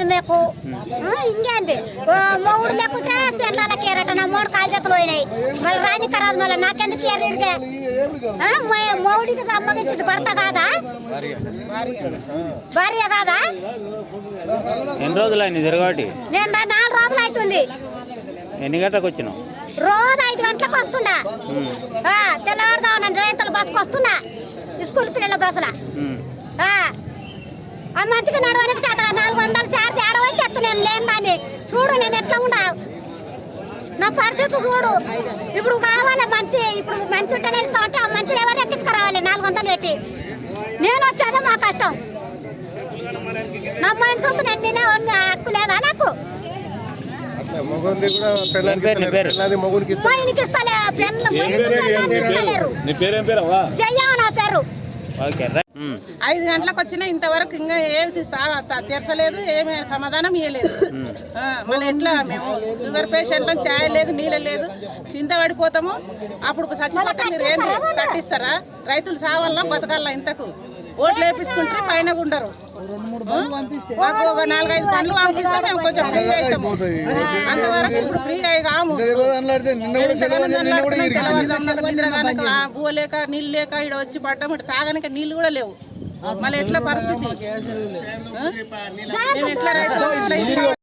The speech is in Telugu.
లేదు మీకు ఇంకేంది ఓ, మొగుడు లేకుంటే పిల్లలకి ఏరట నా మూడు కాజెత్తులు పోయినాయి. మళ్ళీ రాని కరాదు మళ్ళీ నాకెందుకు ఏరిగా మౌడికి సంబంధించింది భర్త కాదా? భార్య కాదా? ఎన్ని రోజులు అయింది తిరగబట్టి నేను నాలుగు రోజులు అవుతుంది. ఎన్ని గంటలకు వచ్చినావు? రోజు ఐదు గంటలకు వస్తున్నా. ఆ, తెల్లవారుదామని రైతుల బస్సుకు వస్తున్నా. స్కూల్ పిల్లల బస్సులా. ఆ మంచిగా నడవనికి నేను లేను దాన్ని చూడు నేను ఎట్లా ఉన్నా. నా పరిస్థితి చూడు. ఇప్పుడు కావాలి మంచి ఇప్పుడు మంచి ఉంటేనే ఇస్తా ఉంటే ఆ మంచిని ఎవరు ఎక్కించుకురావాలి? నాలుగు వందలు పెట్టి. నేను వచ్చేదే మా కష్టం. నా మైండ్ సొంత నేను తినే హక్కు లేదా నాకు? ఇస్తలేరు. నీ పేరేం పేరవ్వా జయ్యా నా పేరు. ఐదు గంటలకు వచ్చినా ఇంతవరకు ఇంకా ఏమి సా- త- తీర్చలేదు ఏమి సమాధానం ఇవ్వలేదు మళ్ళీ ఎట్లా మేము షుగర్ పేషెంట్ ఛాయ్ లేదు నీళ్ళు లేదు కింద పడిపోతాము. అప్పుడు చచ్చిపోతే మీరు ఏం కట్టిస్తారా రైతులు సావాలన్నా బతకాలన్నా ఇంతకు? ఓట్లు వేపించుకుంటే పైన ఉండరు? మాకు ఒక నాలుగైదు పనులు పంపిస్తే మేము కొంచెం ఫ్రీ అవుతాము అంతవరకు ఇప్పుడు ఫ్రీ అయ్యి కాము. బువ్వ లేక నీళ్ళు లేక ఇక్కడ వచ్చి పడ్డాము ఇటు తాగడానికి నీళ్ళు కూడా లేవు. మళ్ళీ ఎట్లా పరిస్థితి? మేము ఎట్లా రైతు